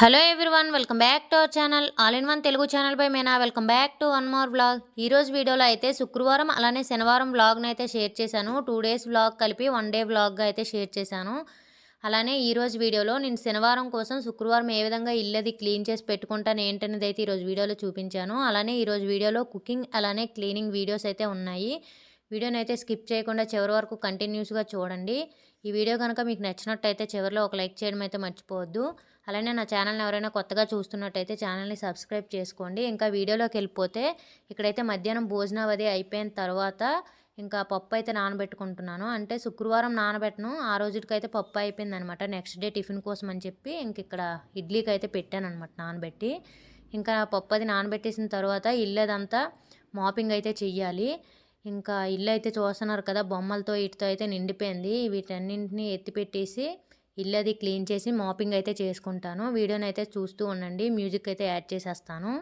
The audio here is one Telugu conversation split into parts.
Hello everyone welcome back to our channel all in one Telugu channel pi Mena welcome back to one more vlog ఈరోజు వీడియోలో అయితే శుక్రవారం అలానే శనివారం వ్లాగ్ని అయితే షేర్ చేశాను. టూ డేస్ వ్లాగ్ కలిపి వన్ డే వ్లాగ్గా అయితే షేర్ చేశాను. అలానే ఈరోజు వీడియోలో నేను శనివారం కోసం శుక్రవారం ఏ విధంగా ఇల్లది క్లీన్ చేసి పెట్టుకుంటాను ఏంటనేది అయితే ఈరోజు వీడియోలో చూపించాను. అలానే ఈరోజు వీడియోలో కుకింగ్ అలానే క్లీనింగ్ వీడియోస్ అయితే ఉన్నాయి. వీడియోని అయితే స్కిప్ చేయకుండా చివరి వరకు కంటిన్యూస్గా చూడండి. ఈ వీడియో కనుక మీకు నచ్చినట్టయితే చివరిలో ఒక లైక్ చేయడం అయితే మర్చిపోవద్దు. అలానే నా ఛానల్ని ఎవరైనా కొత్తగా చూస్తున్నట్టయితే ఛానల్ని సబ్స్క్రైబ్ చేసుకోండి. ఇంకా వీడియోలోకి వెళ్ళిపోతే ఇక్కడైతే మధ్యాహ్నం భోజనావధి అయిపోయిన తర్వాత ఇంకా పప్పు అయితే నానబెట్టుకుంటున్నాను. అంటే శుక్రవారం నానబెట్టను. ఆ రోజుకైతే పప్పు అయిపోయింది అనమాట నెక్స్ట్ డే టిఫిన్ కోసం అని చెప్పి ఇంక ఇక్కడ ఇడ్లీకి అయితే పెట్టాను అనమాట నానబెట్టి. ఇంకా పప్పు అది నానబెట్టేసిన తర్వాత ఇల్లు అదంతా మాపింగ్ అయితే చెయ్యాలి. ఇంకా ఇల్లు అయితే చూస్తున్నారు కదా బొమ్మలతో ఇటుతో అయితే నిండిపోయింది. వీటన్నింటినీ ఎత్తిపెట్టేసి ఇల్లు అది క్లీన్ చేసి మాపింగ్ అయితే చేసుకుంటాను. వీడియోని అయితే చూస్తూ ఉండండి. మ్యూజిక్ అయితే యాడ్ చేసేస్తాను.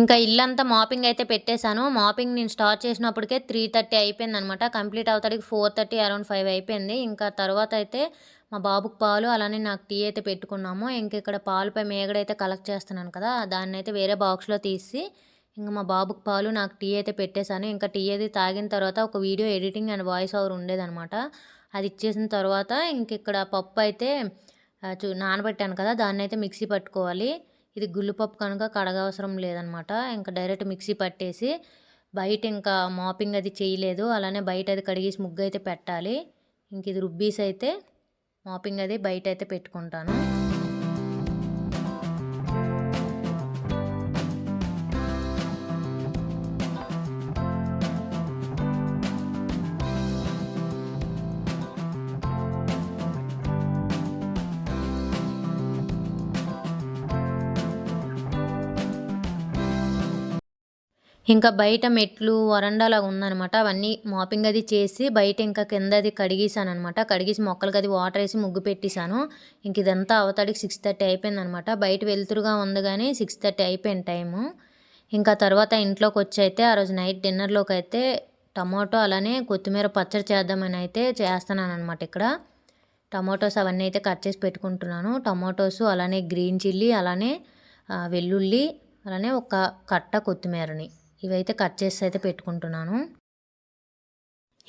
ఇంకా ఇల్లంతా మాపింగ్ అయితే పెట్టేశాను. మాపింగ్ నేను స్టార్ట్ చేసినప్పటికే త్రీ థర్టీ అయిపోయింది అనమాట కంప్లీట్ అవుతాడికి ఫోర్ థర్టీ అరౌండ్ ఫైవ్ అయిపోయింది. ఇంకా తర్వాత అయితే మా బాబుకు పాలు అలానే నాకు టీ అయితే పెట్టుకున్నాము. ఇంక ఇక్కడ పాలుపై మేగడైతే కలెక్ట్ చేస్తున్నాను కదా దాన్ని అయితే వేరే బాక్స్లో తీసి ఇంకా మా బాబుకి పాలు నాకు టీ అయితే పెట్టేశాను. ఇంకా టీ అయితే తాగిన తర్వాత ఒక video editing and voice over ఉండేదనమాట. అది ఇచ్చేసిన తర్వాత ఇంక ఇక్కడ పప్పు అయితే చూ నానబెట్టాను కదా దాన్ని అయితే మిక్సీ పట్టుకోవాలి. ఇది గుళ్ళుపప్పు కనుక కడగవసరం లేదనమాట. ఇంకా డైరెక్ట్ మిక్సీ పట్టేసి బయట ఇంకా మాపింగ్ అది చేయలేదు. అలానే బయట అది కడిగేసి ముగ్గు అయితే పెట్టాలి. ఇంక ఇది రుబ్బీస్ అయితే మాపింగ్ అది బయట అయితే పెట్టుకుంటాను. ఇంకా బయట మెట్లు వరండాలా ఉందనమాట అవన్నీ మాపింగ్ అది చేసి బయట ఇంకా కింద అది కడిగేసాను అనమాట కడిగేసి మొక్కలకి అది వాటర్ వేసి ముగ్గు పెట్టేశాను. ఇంక ఇదంతా అవతాడికి సిక్స్ థర్టీ అయిపోయిందనమాట బయట వెలుతురుగా ఉంది కానీ సిక్స్ థర్టీ అయిపోయిన టైము ఇంకా తర్వాత ఇంట్లోకి వచ్చి అయితే ఆ రోజు నైట్ డిన్నర్లోకి అయితే టమాటో అలానే కొత్తిమీర పచ్చడి చేద్దామని అయితే చేస్తున్నాను అనమాట ఇక్కడ. టమాటోస్ అవన్నీ అయితే కట్ చేసి పెట్టుకుంటున్నాను. టమాటోస్ అలానే గ్రీన్ చిల్లీ అలానే వెల్లుల్లి అలానే ఒక కట్ట కొత్తిమీరని. ఇవైతే కట్ చేసి అయితే పెట్టుకుంటున్నాను.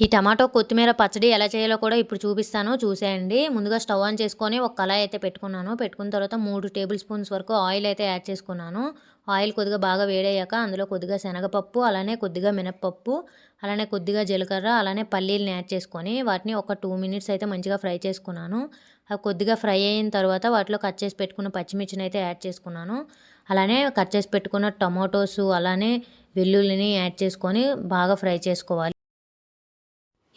ఈ టమాటో కొత్తిమీర పచ్చడి ఎలా చేయాలో కూడా ఇప్పుడు చూపిస్తాను. చూసేయండి. ముందుగా స్టవ్ ఆన్ చేసుకొని ఒక కళాయి అయితే పెట్టుకున్నాను. పెట్టుకున్న తర్వాత మూడు టేబుల్ స్పూన్స్ వరకు ఆయిల్ అయితే యాడ్ చేసుకున్నాను. ఆయిల్ కొద్దిగా బాగా వేడయ్యాక అందులో కొద్దిగా శనగపప్పు అలానే కొద్దిగా మినప్పప్పు అలానే కొద్దిగా జీలకర్ర అలానే పల్లీలను యాడ్ చేసుకొని వాటిని ఒక టూ మినిట్స్ అయితే మంచిగా ఫ్రై చేసుకున్నాను. అవి కొద్దిగా ఫ్రై అయిన తర్వాత వాటిలో కట్ చేసి పెట్టుకున్న పచ్చిమిర్చిని అయితే యాడ్ చేసుకున్నాను. అలానే కట్ చేసి పెట్టుకున్న టమాటోస్ అలానే వెల్లుల్లిని యాడ్ చేసుకొని బాగా ఫ్రై చేసుకోవాలి.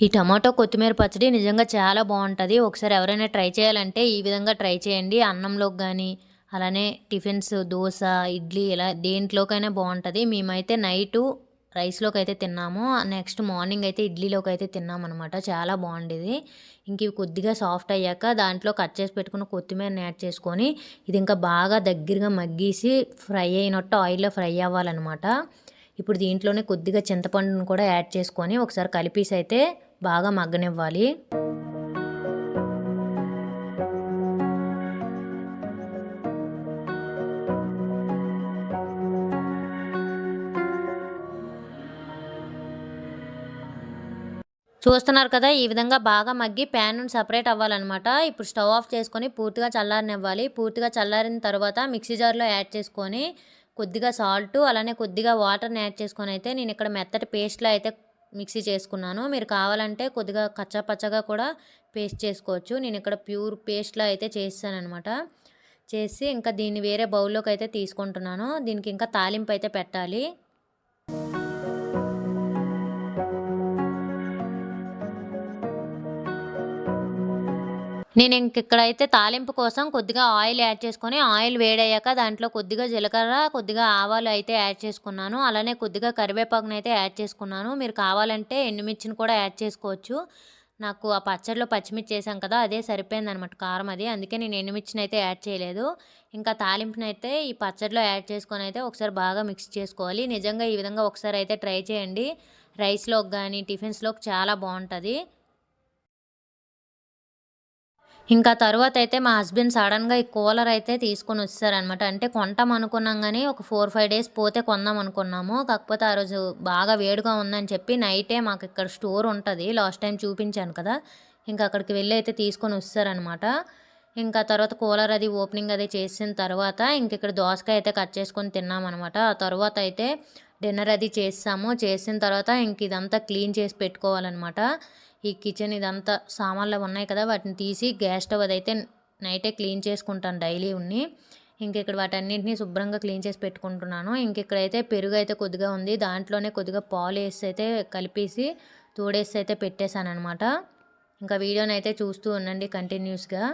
ఈ టమాటో కొత్తిమీర పచ్చడి నిజంగా చాలా బాగుంటుంది. ఒకసారి ఎవరైనా ట్రై చేయాలంటే ఈ విధంగా ట్రై చేయండి. అన్నంలోకి కానీ అలానే టిఫిన్స్ దోశ ఇడ్లీ ఇలా దేంట్లోకైనా బాగుంటుంది. మేమైతే నైటు రైస్లోకి అయితే తిన్నాము. నెక్స్ట్ మార్నింగ్ అయితే ఇడ్లీలోకి అయితే తిన్నామన్నమాట. చాలా బాగుండేది ఇంక ఇవి కొద్దిగా సాఫ్ట్ అయ్యాక దాంట్లో కట్ చేసి పెట్టుకున్న కొత్తిమీరని యాడ్ చేసుకొని ఇది ఇంకా బాగా దగ్గరగా మగ్గేసి ఫ్రై అయినట్టు ఆయిల్లో ఫ్రై అవ్వాలన్నమాట. ఇప్పుడు దీంట్లోనే కొద్దిగా చింతపండును కూడా యాడ్ చేసుకొని ఒకసారి కలిపేసి అయితే బాగా మగ్గనివ్వాలి. చూస్తున్నారు కదా ఈ విధంగా బాగా మగ్గి ప్యాన్ నుండి సపరేట్ అవ్వాలన్నమాట. ఇప్పుడు స్టవ్ ఆఫ్ చేసుకొని పూర్తిగా చల్లారనివ్వాలి. పూర్తిగా చల్లారిన తర్వాత మిక్సీ జార్లో యాడ్ చేసుకొని కొద్దిగా సాల్ట్ అలానే కొద్దిగా వాటర్ని యాడ్ చేసుకొని అయితే నేను ఇక్కడ మెత్తటి పేస్ట్లో అయితే మిక్సీ చేసుకున్నాను. మీరు కావాలంటే కొద్దిగా కచ్చపచ్చగా కూడా పేస్ట్ చేసుకోవచ్చు. నేను ఇక్కడ ప్యూర్ పేస్ట్లో అయితే చేసానమాట చేసి ఇంకా దీన్ని వేరే బౌల్లోకి అయితే తీసుకుంటున్నాను. దీనికి ఇంకా తాలింపు అయితే పెట్టాలి. నేను ఇంక ఇక్కడైతే తాలింపు కోసం కొద్దిగా ఆయిల్ యాడ్ చేసుకొని ఆయిల్ వేడయ్యాక దాంట్లో కొద్దిగా జీలకర్ర కొద్దిగా ఆవాలు అయితే యాడ్ చేసుకున్నాను. అలానే కొద్దిగా కరివేపాకును అయితే యాడ్ చేసుకున్నాను. మీరు కావాలంటే ఎండుమిర్చిని కూడా యాడ్ చేసుకోవచ్చు. నాకు ఆ పచ్చడిలో పచ్చిమిర్చి వేసాం కదా అదే సరిపోయింది అనమాట కారం అది. అందుకే నేను ఎండుమిర్చిని అయితే యాడ్ చేయలేదు. ఇంకా తాలింపుని అయితే ఈ పచ్చడిలో యాడ్ చేసుకొని అయితే ఒకసారి బాగా మిక్స్ చేసుకోవాలి. నిజంగా ఈ విధంగా ఒకసారి అయితే ట్రై చేయండి. రైస్లోకి కానీ టిఫిన్స్లోకి చాలా బాగుంటుంది. ఇంకా తర్వాత అయితే మా హస్బెండ్ సడన్గా ఈ కూలర్ అయితే తీసుకొని వచ్చారనమాట అంటే కొంటాం అనుకున్నాం కానీ ఒక ఫోర్ ఫైవ్ డేస్ పోతే కొందాం అనుకున్నాము. కాకపోతే ఆ రోజు బాగా వేడిగా ఉందని చెప్పి నైటే మాకు ఇక్కడ స్టోర్ ఉంటుంది. లాస్ట్ టైం చూపించాను కదా. ఇంకా అక్కడికి వెళ్ళి అయితే తీసుకొని వస్తారనమాట ఇంకా తర్వాత కూలర్ అది ఓపెనింగ్ అది చేసిన తర్వాత ఇంక ఇక్కడ దోసకాయ అయితే కట్ చేసుకొని తిన్నామన్నమాట. ఆ తర్వాత అయితే డిన్నర్ అది చేసాము చేసిన తర్వాత ఇంక ఇదంతా క్లీన్ చేసి పెట్టుకోవాలన్నమాట. ఈ కిచెన్ ఇదంతా సామాన్లు ఉన్నాయి కదా వాటిని తీసి గ్యాస్ స్టవ్ అదైతే నైటే క్లీన్ చేసుకుంటాను డైలీ ఉన్ని. ఇంక ఇక్కడ వాటన్నింటినీ శుభ్రంగా క్లీన్ చేసి పెట్టుకుంటున్నాను. ఇంక ఇక్కడైతే పెరుగు అయితే కొద్దిగా ఉంది. దాంట్లోనే కొద్దిగా పాలు వేసి అయితే కలిపేసి తోడేసి అయితే పెట్టేశాను అనమాట ఇంకా వీడియోని అయితే చూస్తూ ఉండండి కంటిన్యూస్గా.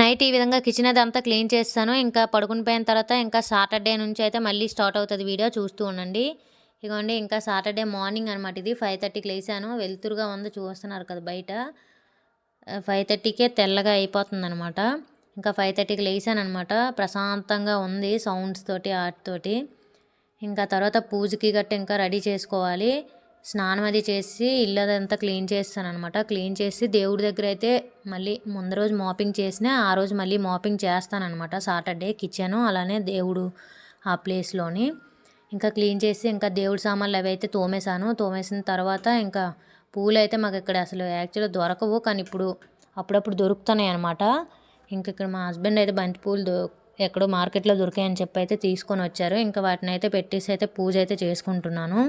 నైట్ ఈ విధంగా కిచెన్ అది అంతా క్లీన్ చేస్తాను. ఇంకా పడుకుని పోయిన తర్వాత ఇంకా సాటర్డే నుంచి అయితే మళ్ళీ స్టార్ట్ అవుతుంది వీడియో చూస్తూ ఉండండి. ఇదిగోండి ఇంకా సాటర్డే మార్నింగ్ అనమాట ఇది. ఫైవ్ థర్టీకి లేసాను వెలుతురుగా ఉంది చూస్తున్నారు కదా బయట. ఫైవ్ థర్టీకే తెల్లగా అయిపోతుంది అనమాట ఇంకా ఫైవ్ థర్టీకి లేసాను అనమాట ప్రశాంతంగా ఉంది సౌండ్స్ తోటి ఆటితోటి ఇంకా తర్వాత పూజకి గట్ట ఇంకా రెడీ చేసుకోవాలి. స్నానం అది చేసి ఇల్లు అదంతా క్లీన్ చేస్తాను అనమాట క్లీన్ చేసి దేవుడి దగ్గర అయితే మళ్ళీ ముందు రోజు మాపింగ్ చేసినా ఆ రోజు మళ్ళీ మాపింగ్ చేస్తానమాట సాటర్డే కిచెన్ అలానే దేవుడు ఆ ప్లేస్లోని ఇంకా క్లీన్ చేసి ఇంకా దేవుడి సామాన్లు అవి అయితే తోమేశాను. తోమేసిన తర్వాత ఇంకా పూలు అయితే మాకు ఇక్కడ అసలు యాక్చువల్గా దొరకవు. కానీ ఇప్పుడు అప్పుడప్పుడు దొరుకుతున్నాయి అనమాట ఇంకా ఇక్కడ మా హస్బెండ్ అయితే బంతి పూలు ఎక్కడో మార్కెట్లో దొరికాయని చెప్పి అయితే తీసుకొని వచ్చారు. ఇంకా వాటిని అయితే పెట్టేసి అయితే పూజ అయితే చేసుకుంటున్నాను.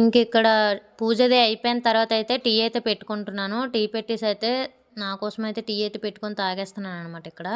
ఇంక ఇక్కడ పూజది అయిపోయిన తర్వాత అయితే టీ అయితే పెట్టుకుంటున్నాను. టీ పెట్టేసి అయితే నా కోసం అయితే టీ అయితే పెట్టుకొని తాగేస్తున్నాను అనమాట ఇక్కడ.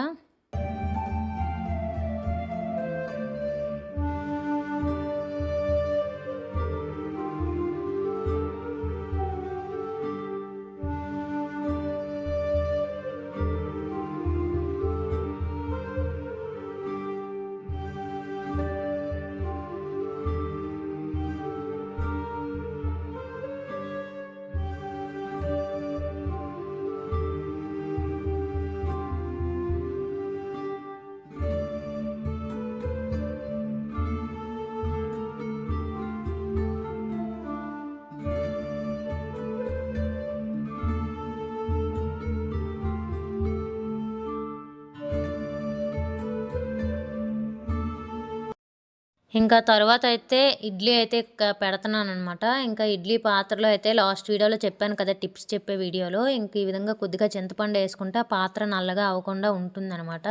ఇంకా తర్వాత అయితే ఇడ్లీ అయితే పెడుతున్నాను అనమాట ఇంకా ఇడ్లీ పాత్రలో అయితే లాస్ట్ వీడియోలో చెప్పాను కదా టిప్స్ చెప్పే వీడియోలో. ఇంక ఈ విధంగా కొద్దిగా చింతపండు వేసుకుంటే పాత్ర నల్లగా అవ్వకుండా ఉంటుందన్నమాట.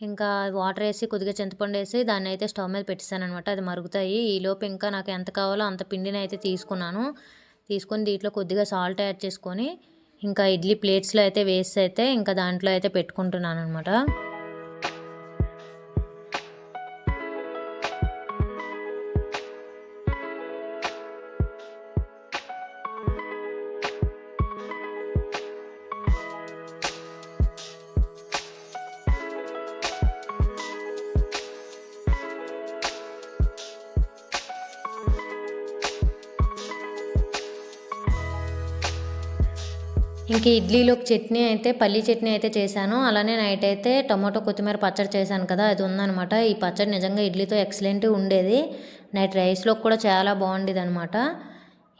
ఇంకా వాటర్ వేసి కొద్దిగా చింతపండు వేసి దాన్ని అయితే స్టవ్ మీద పెట్టేశాను అనమాట అది మరుగుతాయి. ఈలోపు ఇంకా నాకు ఎంత కావాలో అంత పిండిని అయితే తీసుకున్నాను. తీసుకొని దీంట్లో కొద్దిగా సాల్ట్ యాడ్ చేసుకొని ఇంకా ఇడ్లీ ప్లేట్స్లో అయితే వేసి అయితే ఇంకా దాంట్లో అయితే పెట్టుకుంటున్నాను అనమాట ఇంక ఇడ్లీలోకి చట్నీ అయితే పల్లీ చట్నీ అయితే చేశాను. అలానే నైట్ అయితే టమాటో కొత్తిమీర పచ్చడి చేశాను కదా అది ఉందనమాట ఈ పచ్చడి నిజంగా ఇడ్లీతో ఎక్సలెంట్ ఉండేది. నైట్ రైస్లోకి కూడా చాలా బాగుండేది అనమాట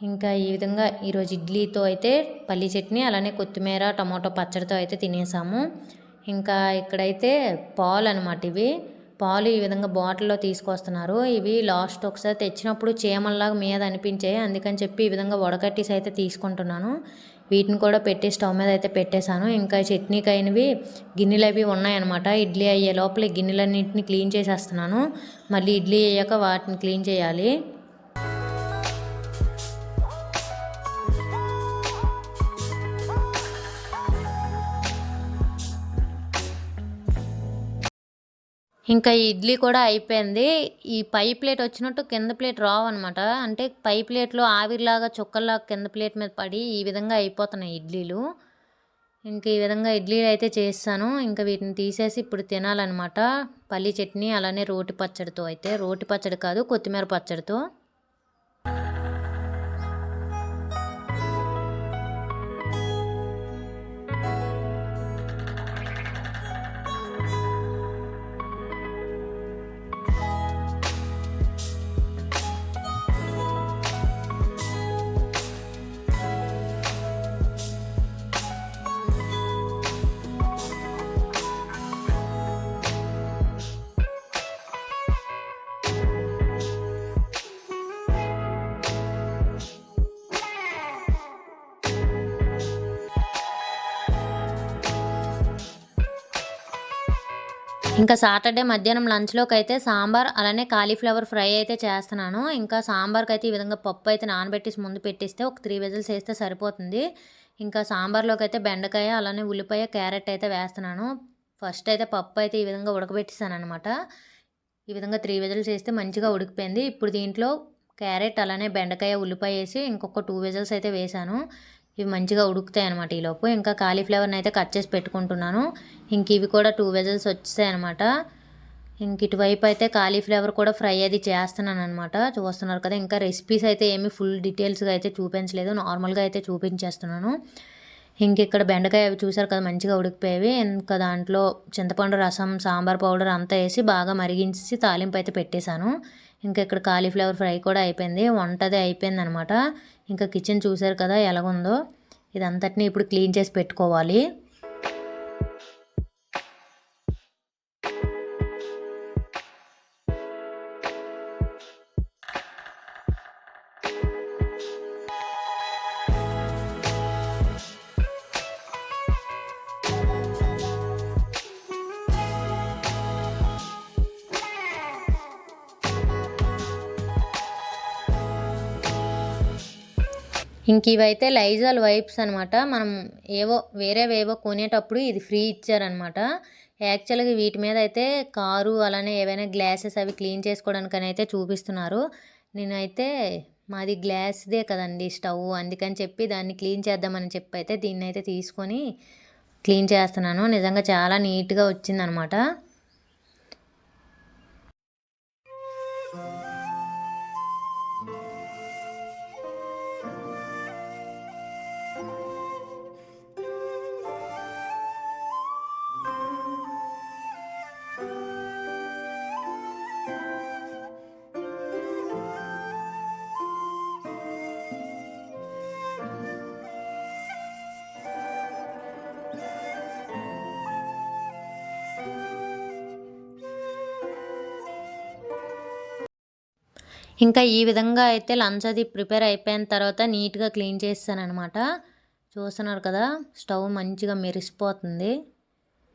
ఇంకా ఈ విధంగా ఈరోజు ఇడ్లీతో అయితే పల్లీ చట్నీ అలానే కొత్తిమీర టమాటో పచ్చడితో అయితే తినేసాము. ఇంకా ఇక్కడైతే పాలు అనమాట ఇవి. పాలు ఈ విధంగా బాటిల్లో తీసుకొస్తున్నారు. ఇవి లాస్ట్ ఒకసారి తెచ్చినప్పుడు చీమల్లాగా మీద అనిపించాయి అందుకని చెప్పి ఈ విధంగా వడకట్టేసి అయితే తీసుకుంటున్నాను. వీటిని కూడా పెట్టి స్టవ్ మీద అయితే పెట్టేశాను. ఇంకా చట్నీకి అయినవి గిన్నెలు అవి ఉన్నాయన్నమాట. ఇడ్లీ అయ్యే లోపల గిన్నెలన్నింటినీ గిన్నెలన్నింటిని క్లీన్ చేసేస్తున్నాను. మళ్ళీ ఇడ్లీ అయ్యాక వాటిని క్లీన్ చేయాలి. ఇంకా ఇడ్లీ కూడా అయిపోయింది. ఈ పై ప్లేట్ వచ్చినట్టు కింద ప్లేట్ రావు అనమాట అంటే పై ప్లేట్లో ఆవిరిలాగా చుక్కల్లాగా కింద ప్లేట్ మీద పడి ఈ విధంగా అయిపోతున్నాయి ఇడ్లీలు. ఇంక ఈ విధంగా ఇడ్లీలు అయితే చేస్తాను. ఇంకా వీటిని తీసేసి ఇప్పుడు తినాలన్నమాట. పల్లి చట్నీ అలానే రోటి పచ్చడితో అయితే. రోటి పచ్చడి కాదు కొత్తిమీర పచ్చడితో. ఇంకా సాటర్డే మధ్యాహ్నం లంచ్లోకి అయితే సాంబార్ అలానే కాలీఫ్లవర్ ఫ్రై అయితే చేస్తున్నాను. ఇంకా సాంబార్కి అయితే ఈ విధంగా పప్పు అయితే నానబెట్టేసి ముందు పెట్టిస్తే ఒక త్రీ విజిల్స్ వేస్తే సరిపోతుంది. ఇంకా సాంబార్లోకి అయితే బెండకాయ అలానే ఉల్లిపాయ క్యారెట్ అయితే వేస్తున్నాను. ఫస్ట్ అయితే పప్పు అయితే ఈ విధంగా ఉడకబెట్టిస్తాను అనమాట ఈ విధంగా త్రీ విజిల్స్ వేస్తే మంచిగా ఉడికిపోయింది. ఇప్పుడు దీంట్లో క్యారెట్ అలానే బెండకాయ ఉల్లిపాయ వేసి ఇంకొక టూ విజిల్స్ అయితే వేసాను. ఇవి మంచిగా ఉడుకుతాయి అనమాట ఈలోపు ఇంకా కాలీఫ్లవర్ని అయితే కట్ చేసి పెట్టుకుంటున్నాను. ఇంక ఇవి కూడా టూ వెజల్స్ వచ్చాయి అనమాట ఇంక ఇటువైపు అయితే కాలీఫ్లవర్ కూడా ఫ్రై అది చేస్తున్నాను అనమాట చూస్తున్నారు కదా ఇంకా రెసిపీస్ అయితే ఏమి ఫుల్ డీటెయిల్స్గా అయితే చూపించలేదు. నార్మల్గా అయితే చూపించేస్తున్నాను. ఇంక ఇక్కడ బెండకాయ అవి చూసారు కదా మంచిగా ఉడికిపోయేవి. ఇంకా దాంట్లో చింతపండు రసం సాంబార్ పౌడర్ అంతా వేసి బాగా మరిగించి తాలింపు అయితే పెట్టేశాను. ఇంకా ఇక్కడ కాలీఫ్లవర్ ఫ్రై కూడా అయిపోయింది. వంటది అయిపోయింది అనమాట ఇంకా కిచెన్ చూసారు కదా ఎలాగుందో. ఇదంతటిని ఇప్పుడు క్లీన్ చేసి పెట్టుకోవాలి. ఇంక ఇవైతే లైజాల్ వైప్స్ అనమాట మనం ఏవో వేరేవేవో కొనేటప్పుడు ఇది ఫ్రీ ఇచ్చారనమాట యాక్చువల్గా వీటి మీద అయితే కారు అలానే ఏవైనా గ్లాసెస్ అవి క్లీన్ చేసుకోవడానికని అయితే చూపిస్తున్నారు. నేనైతే మాది గ్లాస్దే కదండి స్టవ్ అందుకని చెప్పి దాన్ని క్లీన్ చేద్దామని చెప్పి అయితే దీన్ని అయితే తీసుకొని క్లీన్ చేస్తున్నాను. నిజంగా చాలా నీట్గా వచ్చిందనమాట ఇంకా ఈ విధంగా అయితే లంచ్ అది ప్రిపేర్ అయిపోయిన తర్వాత నీట్గా క్లీన్ చేస్తానమాట అనమాట చూస్తున్నారు కదా స్టవ్ మంచిగా మెరిసిపోతుంది.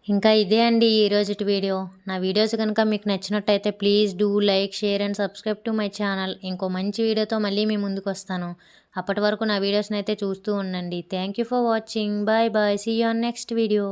ఇంకా ఇదే అండి ఈరోజు వీడియో. నా వీడియోస్ కనుక మీకు నచ్చినట్టయితే please do like share and subscribe to my channel. ఇంకో మంచి వీడియోతో మళ్ళీ మీ ముందుకు వస్తాను. అప్పటి వరకు నా వీడియోస్ని అయితే చూస్తూ ఉండండి. Thank you for watching. Bye bye. See you on next video